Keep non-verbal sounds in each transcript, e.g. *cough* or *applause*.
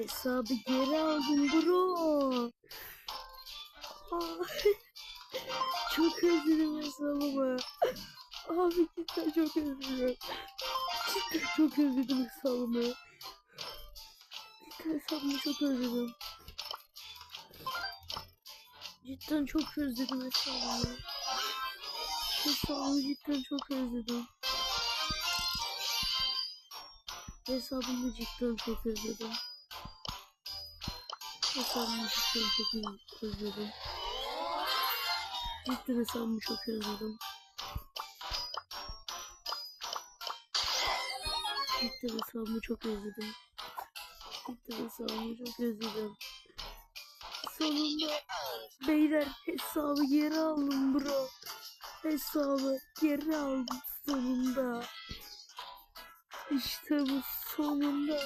Hesabı geri aldım bro. Aa, *laughs* çok özledim hesabımı. Abi cidden çok özledim. Cidden çok özledim hesabımı. Cidden hesabımı çok özledim. Cidden çok özledim hesabımı. Hesabımı cidden çok özledim. Hesabımı cidden çok özledim. Hesabımı cidden çok özledim. Cidden hesabımı çok özledim. Cidden hesabımı çok özledim. Cidden hesabımı çok özledim. Sonunda beyler hesabı geri aldım bro. Hesabı geri aldım sonunda. İşte bu sonunda.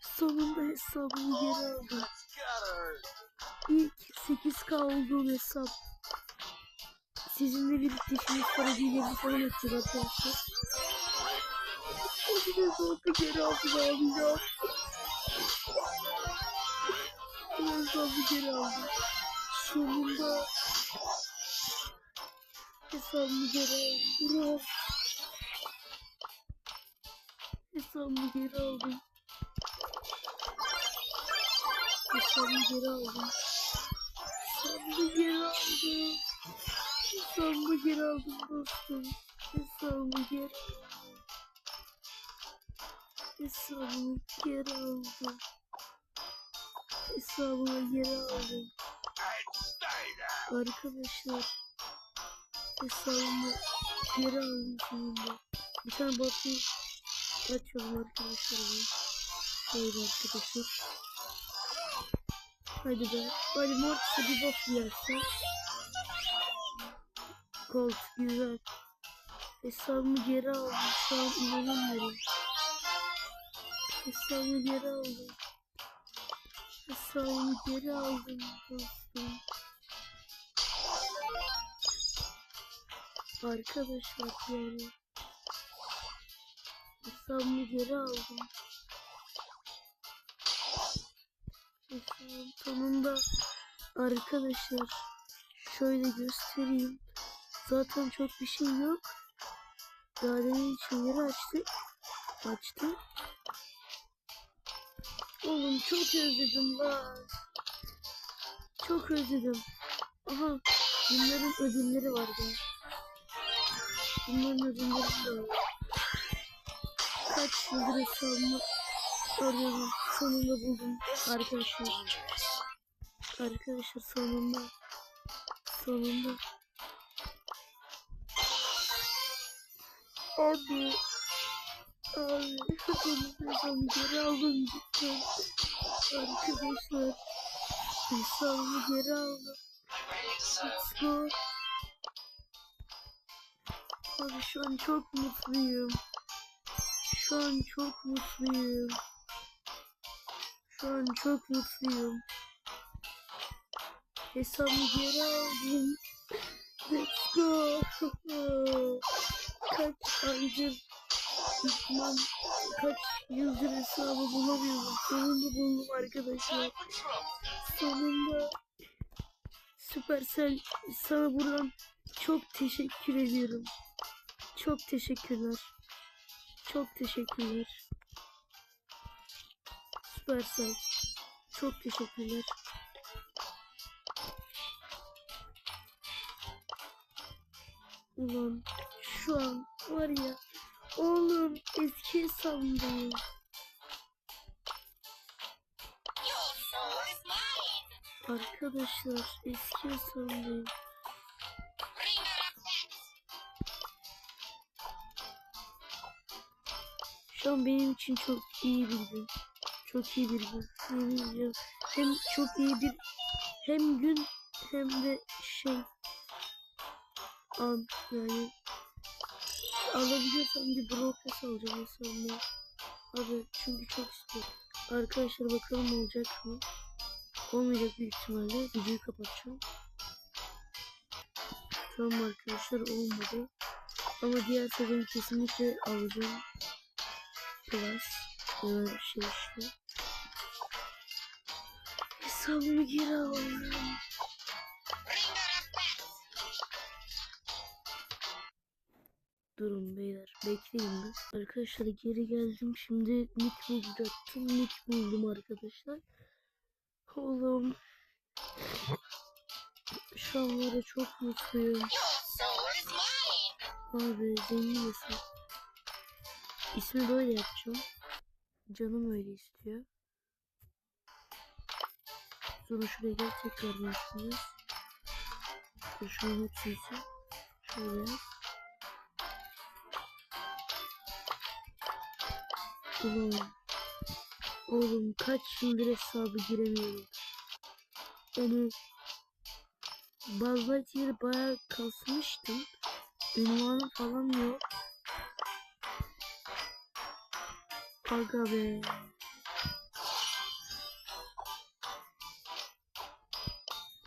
Sonunda hesabımı geri aldım. İlk 8K olduğum hesap. Sizinle birlikte şimdi parayı falan edeceğiz arkadaşlar. O yüzden sonunda geri aldım abi ya. Ben hesabı geri aldım. Sonunda hesabımı geri aldım. Hesabımı geri aldım. Hesabımı geri aldım. Hesabımı geri aldım. Hesabımı geri aldım dostum. Hesabımı geri Hesabımı geri aldım. Hesabımı geri aldım. Arkadaşlar hesabımı geri aldım sonunda. Bir tane batı açalım arkadaşlar. ben. Şöyle arkadaşlar. Hadi be. Hadi Mortis'e bir bot yersen. Colt güzel. Hesabımı geri aldım. Şu an inanamıyorum. Hesabımı geri aldım. Hesabımı geri aldım dostum. Arkadaşlar yani. Hesabımı geri aldım. Sonunda arkadaşlar şöyle göstereyim. Zaten çok bir şey yok. Daha demin şeyleri açtık. Açtım. Oğlum çok özledim lan. Çok özledim. Aha bunların ödülleri vardı. Bunların ödülleri de var. Kaç yıldır hesabımı arıyorum. Sonunda buldum arkadaşlar. Arkadaşlar sonunda. Sonunda. Abi. Abi. Hesabımı geri aldım cidden. Arkadaşlar. Hesabımı geri aldım. Let's go. Abi şu an çok mutluyum. Şu an çok mutluyum. Şu an çok mutluyum. Hesabımı geri aldım. Let's go. Kaç aydır gitmem. Kaç yıldır hesabı bulamıyorum. Sonunda buldum arkadaşlar. Sonunda Supercell sana buradan çok teşekkür ediyorum. Çok teşekkürler. Çok teşekkürler. Supercell. Çok teşekkürler. Ulan şu an var ya oğlum eski hesabımdayım. Arkadaşlar eski hesabımdayım. Şu an benim için çok iyi bir gün. Çok iyi bir gün. Yemin ediyorum. Hem çok iyi bir hem gün hem de şey an yani alabiliyorsam bir broadcast alacağım mesela. Abi çünkü çok istiyorum. Arkadaşlar bakalım olacak mı? Olmayacak büyük ihtimalle. Videoyu kapatacağım. Tamam arkadaşlar olmadı. Ama diğer sezon kesinlikle alacağım. Plus. Yani şey işte. hesabımı geri alalım. Durun beyler bekleyin bir. Arkadaşlar geri geldim. Şimdi nick bulacaktım. Nick buldum arkadaşlar. Oğlum. Şu an var çok mutluyum. Abi zengin hesap. İsmi böyle yapacağım. Canım öyle istiyor. Sonra şuraya gel tekrar. Dur şunun hepsini. Şöyle yap. Ulan. Oğlum kaç yıldır hesabı giremiyorum. Onu Buzz Lightyear'ı bayağı kasmıştım. Ünvanı falan yok. Aga be.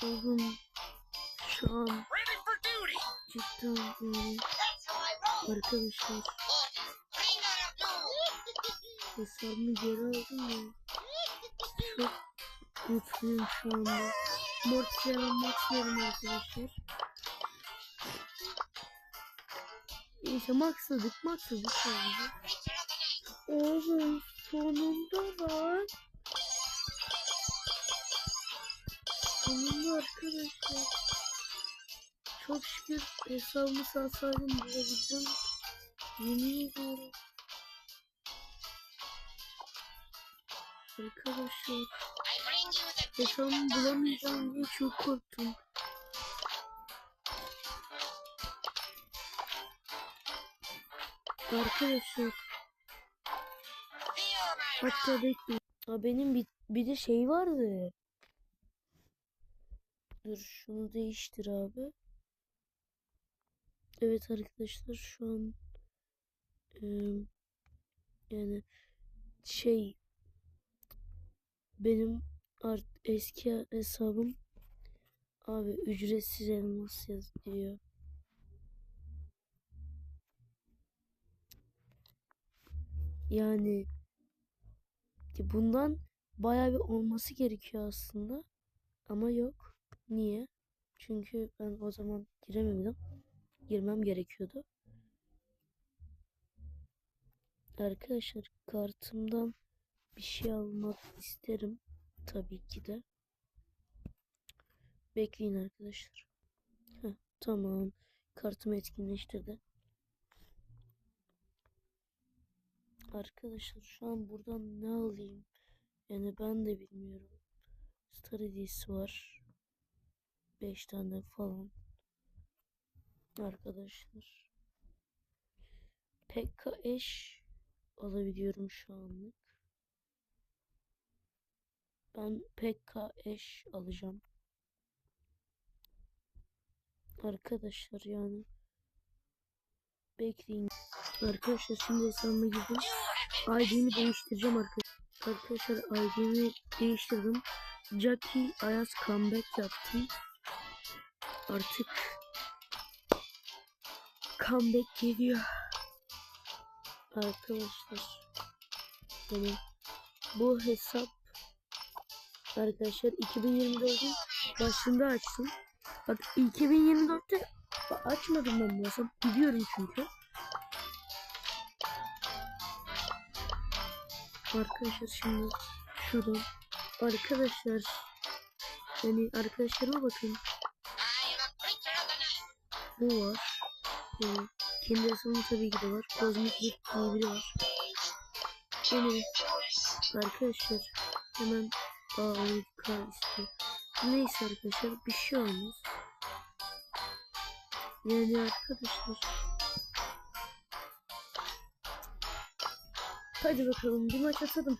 Oğlum şu an cidden yani arkadaşlar hesabımı geri aldım ya. Çok mutluyum şu anda. Mortis'e maxlıyorum arkadaşlar. İşte maxladık maxladık şu anda. Oğlum sonunda lan. Sonunda arkadaşlar. Çok şükür hesabımı salsaydım bulabildim. Yemin ediyorum. Arkadaşlar hesabımı bulamayacağım diye çok korktum. Arkadaşlar Hatta bekleyin. Ha benim bir, bir de şey vardı. Dur şunu değiştir abi. Evet arkadaşlar şu an eee, yani şey benim art, eski hesabım abi ücretsiz elmas yazıyor. Yani bundan bayağı bir olması gerekiyor aslında. Ama yok. Niye? Çünkü ben o zaman giremedim. Girmem gerekiyordu. Arkadaşlar kartımdan bir şey almak isterim. Tabii ki de. Bekleyin arkadaşlar. Heh, tamam. Kartımı etkinleştirdi. Arkadaşlar şu an buradan ne alayım? Yani ben de bilmiyorum. Star hediyesi var. 5 tane falan. Arkadaşlar. Pekka eş alabiliyorum şu anlık. Ben Pekka eş alacağım. Arkadaşlar yani. Bekleyin. Arkadaşlar şimdi hesabıma girdim. ID'mi değiştireceğim arkadaşlar. Arkadaşlar ID'mi değiştirdim. Jackie Ayaz comeback yaptım. Artık comeback geliyor. Arkadaşlar yani bu hesap arkadaşlar 2024'ün başında açtım. Bak 2024'te açmadım ben bu hesap biliyorum çünkü. Arkadaşlar şimdi şuradan. Arkadaşlar yani arkadaşlarıma bakın. Bu var. Yani kendi hesabım tabii ki de var. Kozmik bir diye biri var. Yani arkadaşlar hemen aa kar istiyor neyse arkadaşlar bir şey olmaz yani arkadaşlar Hadi bakalım bir maç atalım.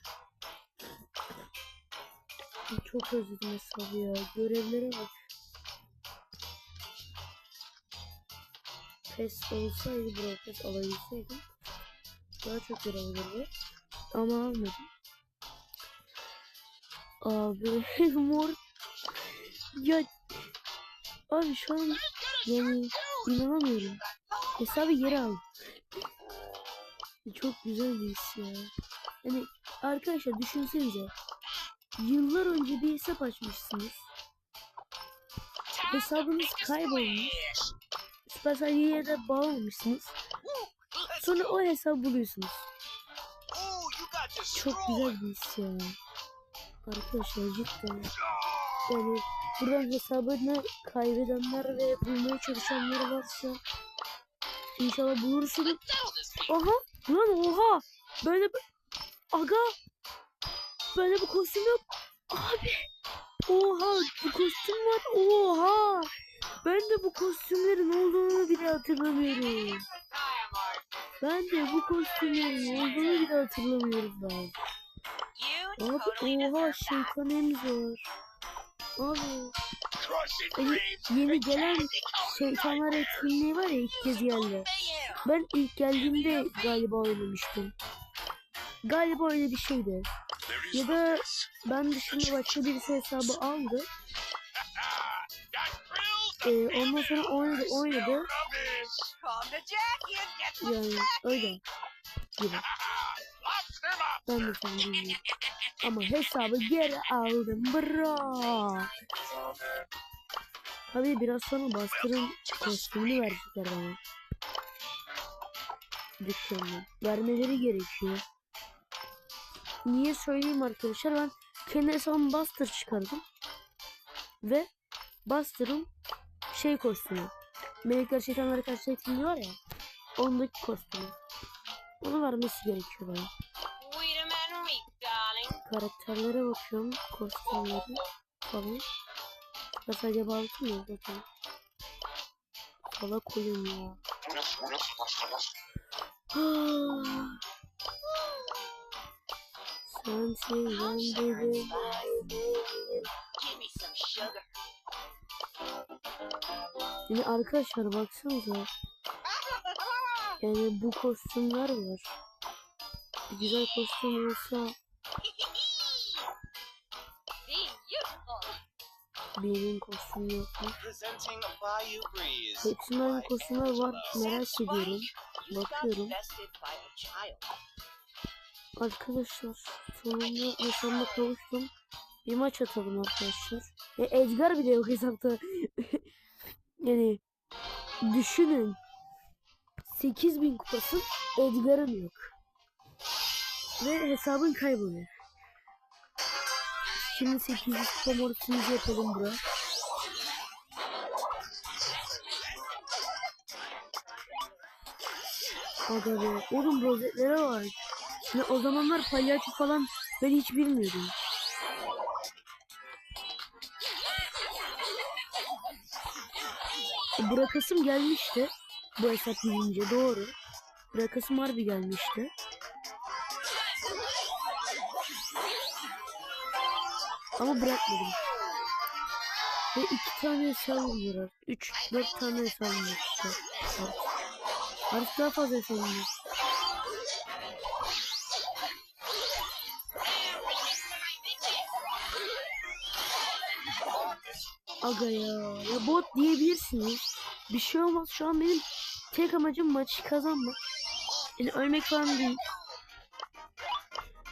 Çok özledim hesabı ya. Görevlere bak. PES olsaydı Brawl Pass alabilseydim daha çok görev olurdu. Ama almadım. Abi *laughs* mor ya abi şu an yani inanamıyorum. Hesabı geri al. Çok güzel bir his ya. Yani arkadaşlar düşünsenize. yıllar önce bir hesap açmışsınız. Hesabınız kaybolmuş. Supercell'e de bağlamışsınız. Sonra o hesabı buluyorsunuz. Çok güzel bir his ya. Arkadaşlar cidden. Yani buradan hesabını kaybedenler ve bulmaya çalışanlar varsa inşallah bulursunuz. Aha! Lan oha! Böyle bir aga! Böyle bir kostüm yok. Abi! Oha! Bu kostüm var. Oha! Ben de bu kostümlerin olduğunu bile hatırlamıyorum. Ben de bu kostümlerin olduğunu bile hatırlamıyorum ben abi oha şeytan emz var abi hani yeni gelen şeytanlar etkinliği var ya ilk kez geldi ben ilk geldiğimde galiba oynamıştım. Galiba öyle bir şeydi. Ya da ben dışında başka birisi hesabı aldı. *laughs* Ee, ondan sonra oynadı oynadı. Yani öyle *laughs* gibi. Ben de tam bilmiyorum. Ama hesabı geri aldım. Bra. Tabii biraz sonra Buster'ın kostümünü verecekler bana. Dükkanına. Vermeleri gerekiyor. Niye söyleyeyim arkadaşlar ben kendi hesabımı Buster çıkardım. Ve Buster'ın şey kostümü. Melekler şeytanlara karşı etkinliği var ya. Ondaki kostümü. Onu vermesi gerekiyor bana. Karakterlere bakıyorum. Kostümleri falan. Ben sadece baltı mı zaten? Salak oyun ya. *gasps* Sensiz ben dedim. Yani arkadaşlar baksanıza. Yani bu kostümler var. Güzel kostüm olsa benim kostüm yok mu? Hepsinde aynı kostümler var. Merak ediyorum. Bakıyorum. Arkadaşlar sonunda hesabıma kavuştum. Bir maç atalım arkadaşlar. E, Edgar bile yok hesapta. *laughs* yani düşünün. 8000 kupasın Edgar'ın yok. Ve hesabın kayboluyor. Şimdi 800 kupa mortimizi yapalım buraya. Aga be. Oğlum rozetlere var. Şimdi o zamanlar palyaço falan ben hiç bilmiyordum. Bırakasım gelmişti. Bu hesap bilince doğru. Bırakasım harbi gelmişti. Ama bırakmadım. Ve iki tane hesabım var. Üç, dört tane hesabım var. Artık daha fazla hesabım var. Aga ya. Ya bot diyebilirsiniz. Bir şey olmaz. Şu an benim tek amacım maçı kazanmak. Yani ölmek falan değil.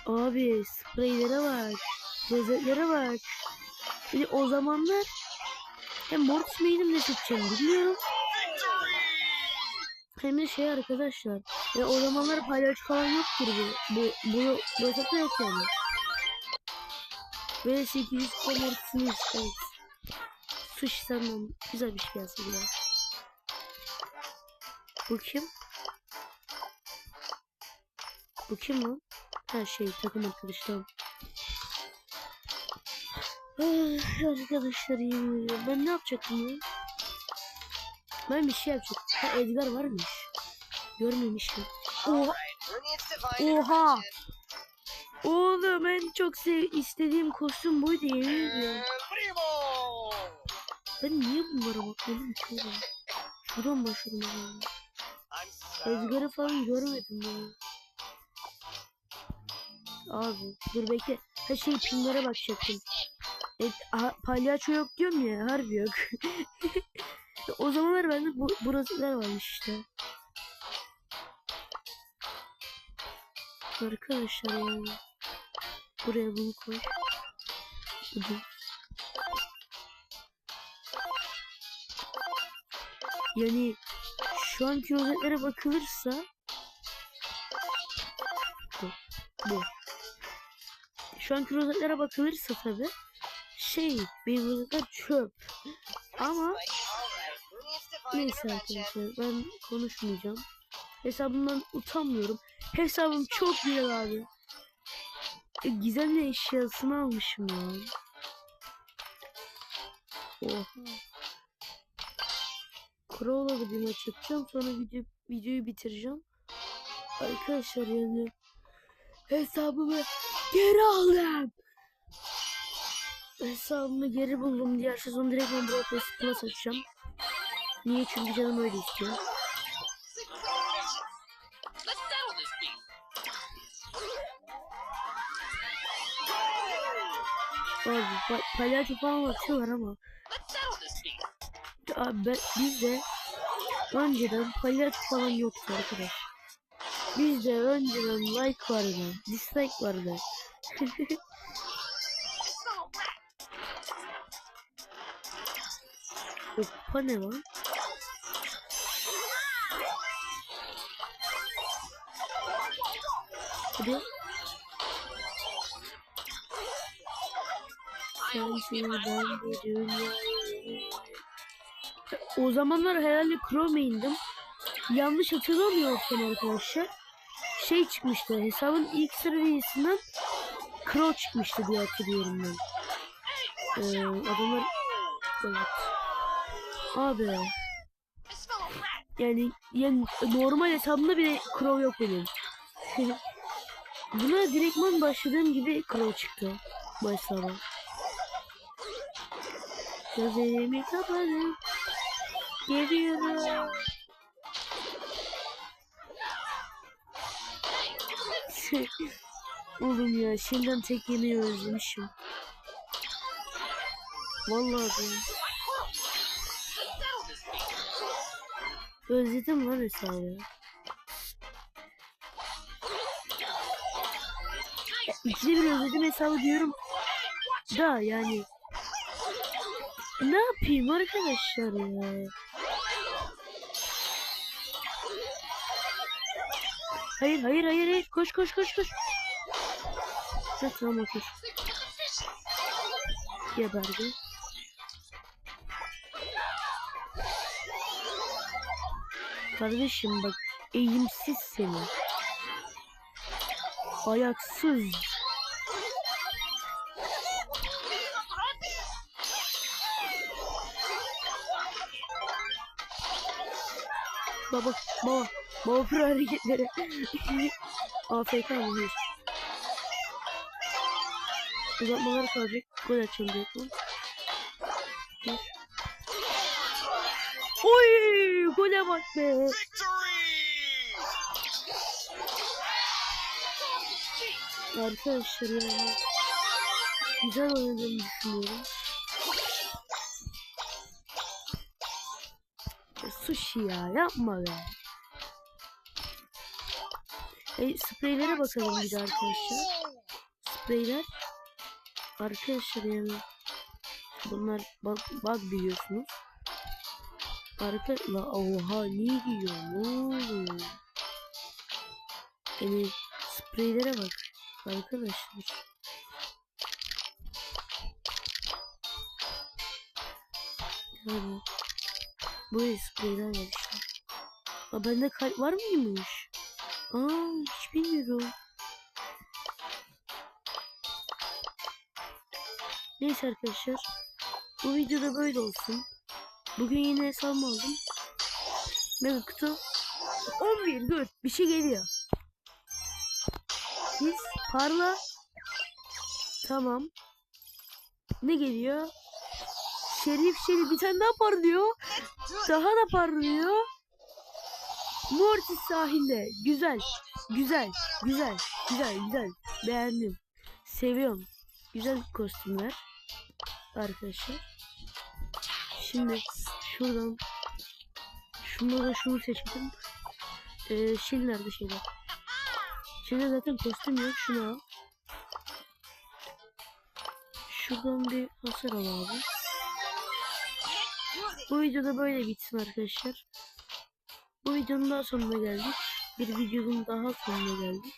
Abi spreylere bak. Rozetlere bak. Yani o zamanlar hem Mortis Main'im de seçeceğim bilmiyorum. Hem de şey arkadaşlar. Ya o zamanlar palyaço falan yoktur bu. Bu, bu, bu hesapta yok yani. Ve 800 Mortis'imiz. Evet. Sushi sanmam. Güzel bir şey ya. Bu kim? Bu kim lan? Her şey takım arkadaşlarım. Arkadaşlar. Ben ne yapacaktım ya? Ben bir şey yapacaktım. Ha Edgar varmış. Görmemişim. Oha. Oha. Oğlum en çok sev istediğim kostüm buydu yemin ediyorum. Ben niye bunlara bakmadım ki oğlum? Şuradan başladım so Edgar'ı falan görmedim ya. Abi dur bekle. Her şey pinlere bakacaktım. E, ha, palyaço yok diyorum ya harbi yok. *laughs* o zamanlar bende bu, burasılar varmış işte. Arkadaşlar yani. Buraya bunu koy. başladı. Yani şu anki rozetlere bakılırsa bu, bu. Şu anki rozetlere bakılırsa tabi şey rozetler çöp. Ama Neyse arkadaşlar ben konuşmayacağım. Hesabımdan utanmıyorum. Hesabım çok güzel abi. E, gizemli eşyasını almışım ya. Oha. Crow'la da bir. Sonra video, videoyu bitireceğim. Arkadaşlar yani hesabımı geri aldım. Hesabımı geri buldum. Diğer sezon direkt ben Brawl Pass Plus açacağım. Niye? Çünkü canım öyle istiyor. Abi pa palyaço falan atıyorlar ama abi ben, bizde önceden palyaço falan yoktu arkadaş. Bizde önceden like vardı, dislike vardı. *laughs* Hoppa ne lan? Hadi. Sensin ben bu. O zamanlar herhalde Chrome indim. Yanlış hatırlamıyorsam arkadaşlar. Şey çıkmıştı. Hesabın ilk seviyesinden Crow çıkmıştı diye hatırlıyorum ben. Ee, adamlar evet. Abi yani, yani normal hesabımda bile Crow yok benim. Buna direktman başladığım gibi Crow çıktı. Hesaba. Gözlerimi kapadım. Geliyorum. *laughs* Oğlum ya şimdiden tek yemeği özlemişim. Vallahi ben. Özledim lan hesabı. İkide bir özledim hesabı diyorum. Da yani. Ne yapayım arkadaşlar ya? Hayır hayır hayır hayır koş koş koş koş. Ha, tamam otur. Geberdi. Kardeşim bak eğimsiz seni. Ayaksız. Baba baba baba pro hareketleri. *laughs* AFK mı? Uzatmalar kalacak. Gol açılacak. Bir. Oy gole bak be. Arkadaşlar yani güzel oynadığımı düşünüyorum. Sushi ya yapma be. E, spreylere bakalım bir arkadaşlar. Spreyler. Arkadaşlar yani bunlar bug, bug biliyorsunuz. La oha ne giyiyor ne oluyor? Yani spreylere bak arkadaşlar. Yani böyle spreyler var işte. Aa, bende kalp var mıymış? Aa hiç bilmiyorum. Neyse arkadaşlar. Bu videoda böyle olsun. Bugün yine hesabımı aldım. Mega kutu. 11 dur bir şey geliyor. Biz parla. Tamam. Ne geliyor? Şerif şerif bir tane daha parlıyor. Daha da parlıyor. Mortis sahilde. Güzel. Güzel. Güzel. Güzel. Güzel. Beğendim. Seviyorum. Güzel kostümler. Arkadaşlar. Şimdi şuradan şunları şunu seçtim. Ee, şimdi nerede şeyler? Şimdi zaten kostüm yok. Şunu al. Şuradan bir hasar al abi. Bu videoda böyle bitsin arkadaşlar. Bu videonun daha sonuna geldik. Bir videonun daha sonuna geldik.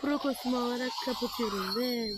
Pro kostümü alarak kapatıyorum ve